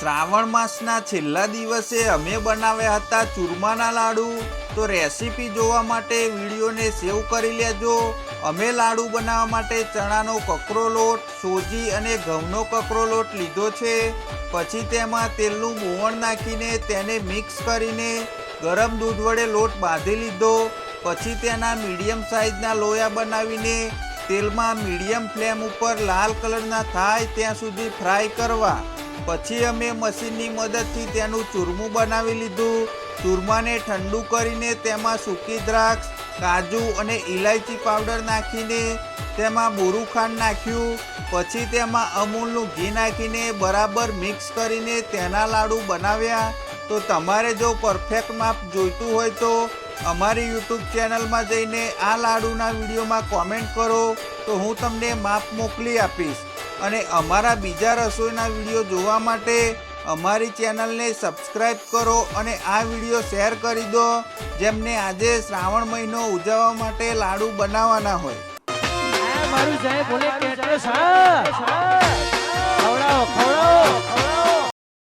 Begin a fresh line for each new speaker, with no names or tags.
શ્રાવણ માસના છેલ્લા દિવસે અમે બનાવ્યા હતા ચૂરમાના લાડુ. તો રેસીપી જોવા માટે વિડીયોને સેવ કરી લેજો. અમે લાડુ બનાવવા માટે ચણાનો કકરો લોટ, સોજી અને ઘઉંનો કકરો લોટ લીધો છે. પછી તેમાં તેલનું મોવણ નાખીને તેને મિક્સ કરીને ગરમ દૂધ વડે લોટ બાંધી લીધો. પછી તેના મીડિયમ સાઇઝના લોયા બનાવીને તેલમાં મીડિયમ ફ્લેમ ઉપર લાલ કલરના થાય ત્યાં સુધી ફ્રાય કરવા. પછી અમે મશીનની મદદથી તેનું ચૂરમું બનાવી લીધું. ચૂરમાને ઠંડુ કરીને તેમાં સૂકી દ્રાક્ષ, કાજુ અને ઇલાયચી પાવડર નાખીને તેમાં બોરું ખાંડ નાખ્યું. પછી તેમાં અમૂલનું ઘી નાખીને બરાબર મિક્સ કરીને તેના લાડુ બનાવ્યા. તો તમારે જો પરફેક્ટ માપ જોઈતું હોય તો અમારી યુટ્યુબ ચેનલમાં જઈને આ લાડુના વિડીયોમાં કોમેન્ટ કરો. તો હું તમને માપ મોકલી આપીશ. અને અમારા બીજા રસોઈના વીડિયો જોવા માટે અમારી ચેનલને સબસ્ક્રાઈબ કરો અને આ વીડિયો શેર કરી દો, જેમને આજે શ્રાવણ મહિનો ઉજવવા માટે લાડુ બનાવવાના હોય.
મારું જય બોલે હા.